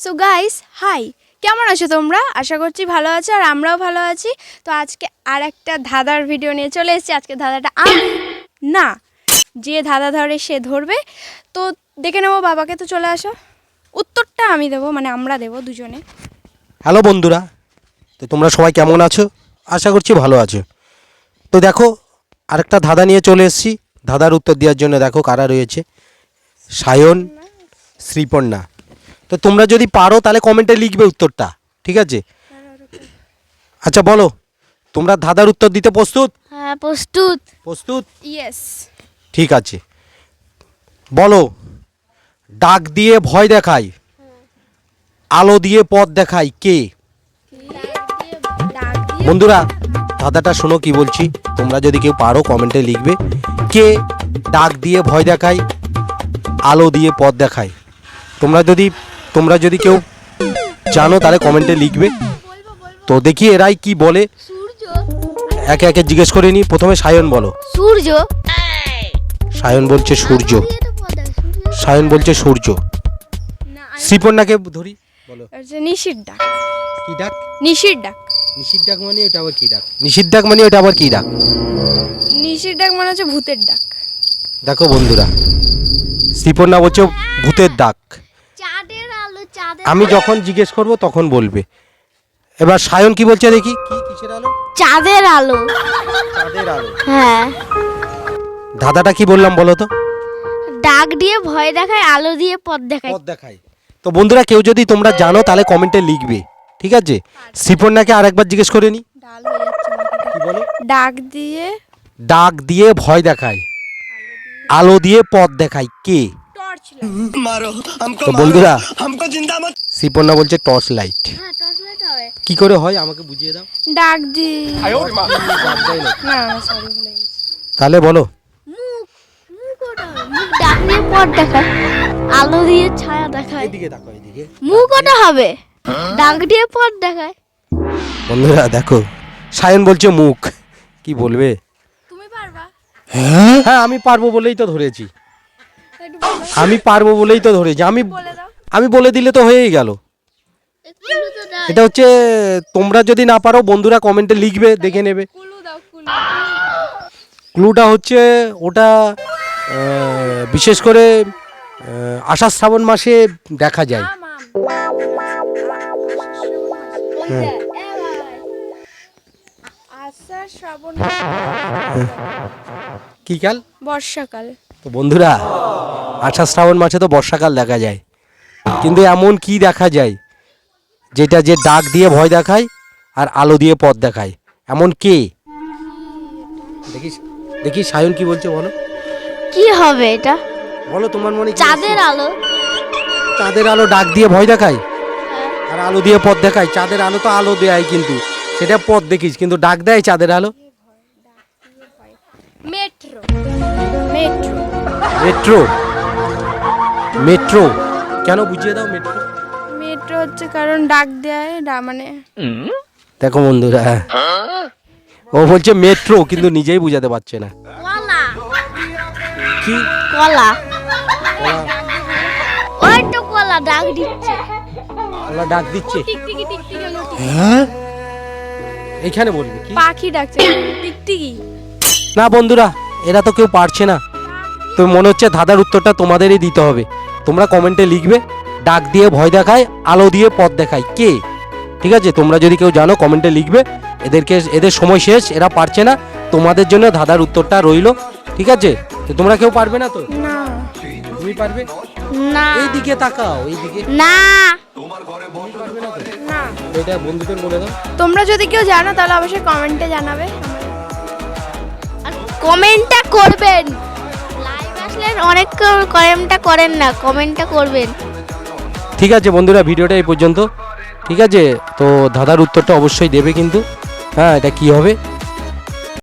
So guys hi কেমন আছো তোমরা? আশা করছি ভালো আছো আর আমরাও ভালো আছি। তো আজকে আর একটা ধাঁধার ভিডিও নিয়ে চলে এসেছি। আজকে ধাঁধাটা আমি না, যে ধাঁধা ধরে সে ধরবে। তো দেখে নেব, বাবাকে তো চলে আসো। উত্তরটা আমি দেবো মানে আমরা দেবো দুজনে। হ্যালো বন্ধুরা, তো তোমরা সবাই কেমন আছো? আশা করছি ভালো আছো। তো দেখো, আরেকটা ধাঁধা নিয়ে চলে এসেছি। ধাঁধার উত্তর দেওয়ার জন্য দেখো কারা রয়েছে। সায়ন শ্রীপর্ণা তো তোমরা যদি পারো তাহলে কমেন্টে লিখবে উত্তরটা ঠিক আছে? আচ্ছা বলো। তোমরা ধাঁধার উত্তর দিতে প্রস্তুত? হ্যাঁ প্রস্তুত। প্রস্তুত? ইয়েস ঠিক আছে। বলো ডাক দিয়ে ভয় দেখায় আলো দিয়ে পথ দেখায় কে? বন্ধুরা ধাঁধাটা শোনো কি বলছি তোমরা যদি কেউ পারো কমেন্টে লিখবে কে ডাক দিয়ে ভয় দেখায় আলো দিয়ে পথ দেখায়। তোমরা যদি তোমরা যদি কেউ জানো তাহলে কমেন্টে লিখবে। তো দেখি এরাই কি বলে। একে একে জিজ্ঞেস করে নি। প্রথমে সায়ন বলো। সূর্য। সায়ন বলছে সূর্য। সায়ন বলছে সূর্য। শ্রীপর্ণাকে ধরি। বলো। নিশির ডাক। কি ডাক? নিশির ডাক। নিষিদ্ধ ডাক মানে ওটা আবার কি ডাক? নিষিদ্ধ ডাক মানে ওটা আবার কি ডাক? নিশির ডাক মানে হচ্ছে ভূতের ডাক। দেখো বন্ধুরা শ্রীপর্ণা বলছে ভূতের ডাক। আমি যখন জিজ্ঞেস করব তখন বলবে। এবার সায়ন কি বলছে দেখি। কি কিসের আলো? চাঁদের আলো। চাঁদের আলো। হ্যাঁ। দাদাটা কি বললাম বলো তো? ডাক দিয়ে ভয় দেখায় আলো দিয়ে পথ দেখায়। পথ দেখায়। তো বন্ধুরা কেউ যদি তোমরা জানো তাহলে কমেন্টে লিখবে। ঠিক আছে? শ্রীপর্ণাকে আরেকবার জিজ্ঞেস করে নি। ডাল হয়ে যাচ্ছে কি বলো? ডাক দিয়ে ডাক দিয়ে ভয় দেখায়। আলো দিয়ে পথ দেখায়। কে? টর্চ मारो हमको তো বন্ধুরা हमको जिंदा मत শ্রীপর্ণা বলছে টর্চ লাইট হ্যাঁ টর্চ লাইট হবে কি করে হয় আমাকে বুঝিয়ে দাও ডাক দিয়ে না সরি ভুলে গেছি তাহলে বলো মুখ মুখ ওটা হবে। মুখ ডাক দিয়ে পথ দেখায় আলো দিয়ে ছায়া দেখায় এদিকে দেখো এদিকে মুখ ওটা হবে ডাক দিয়ে পথ দেখায় বন্ধুরা দেখো সায়ন বলছে মুখ কি বলবে তুমি পারবা হ্যাঁ আমি পারবো বলেই তো ধরেছি একটু বলো আমি পারব বলেই তো ধরেছি। আমি আমি বলে দিলে তো হয়েই গেল। এটা হচ্ছে তোমরা যদি না পারো বন্ধুরা কমেন্টে লিখবে দেখে নেবে। ক্লুটা হচ্ছে ওটা বিশেষ করে আষাঢ় শ্রাবণ মাসে দেখা যায়। কি কাল? বর্ষাকাল। তো বন্ধুরা আষাঢ় শ্রাবণ মাসে তো বর্ষাকাল দেখা যায়। কিন্তু এমন কি দেখা যায়? যেটা যে ডাক দিয়ে ভয় দেখায় আর আলো দিয়ে পথ দেখায়। এমন কে? দেখি দেখি সায়ন কি বলছে বলো। কি হবে এটা? বলো তোমার মনে চাঁদের আলো। চাঁদের আলো ডাক দিয়ে ভয় দেখায় আর আলো দিয়ে পথ দেখায়। চাঁদের আলো তো আলো দেয় কিন্তু সেটা পথ দেখিস কিন্তু ডাক দেয় চাঁদের আলো? মেট্রো। মেট্রো। মেট্রো? মেট্রো। কেন বুঝিয়ে দাও মেট্রো? মেট্রো হচ্ছে কারণ ডাক দেয় ডা- মানে দেখো বন্ধুরা। ও বলছে মেট্রো কিন্তু নিজেই বুঝাতে পারছে না। কলা। কি? কলা। ওই তো কলা ডাক দিচ্ছে। ওরা ডাক দিচ্ছে। হ্যাঁ? এইখানে বলবি কি? পাখি ডাকছে। টিকটিকি না বন্ধুরা এরা তো কেউ পারছে না। তো মনে হচ্ছে ধাঁধার উত্তরটা তোমাদেরই দিতে হবে। তোমরা কমেন্টে লিখবে ডাক দিয়ে ভয় দেখায় আলো দিয়ে পথ দেখায়। কে? ঠিক আছে? তোমরা যদি কেউ জানো কমেন্টে লিখবে। এদেরকে এদের সময় শেষ এরা পারছে না। তোমাদের জন্য ধাঁধার উত্তরটা রইল। ঠিক আছে? তো তোমরা কেউ পারবে না তো? তুমি পারবে? না। এই দিকে তাকাও এই দিকে না না। এটা বন্ধুদের বলে দাও। তোমরা যদি কেউ জানো তাহলে অবশ্যই কমেন্টে জানাবে। কমেন্টটা করবেন। লাইভ অনেক কমেন্টটা করেন না, কমেন্টটা করবেন। ঠিক আছে বন্ধুরা, ভিডিওটা এই পর্যন্ত। ঠিক আছে? তো দাদার উত্তরটা অবশ্যই দেবে কিন্তু। হ্যাঁ এটা কি হবে?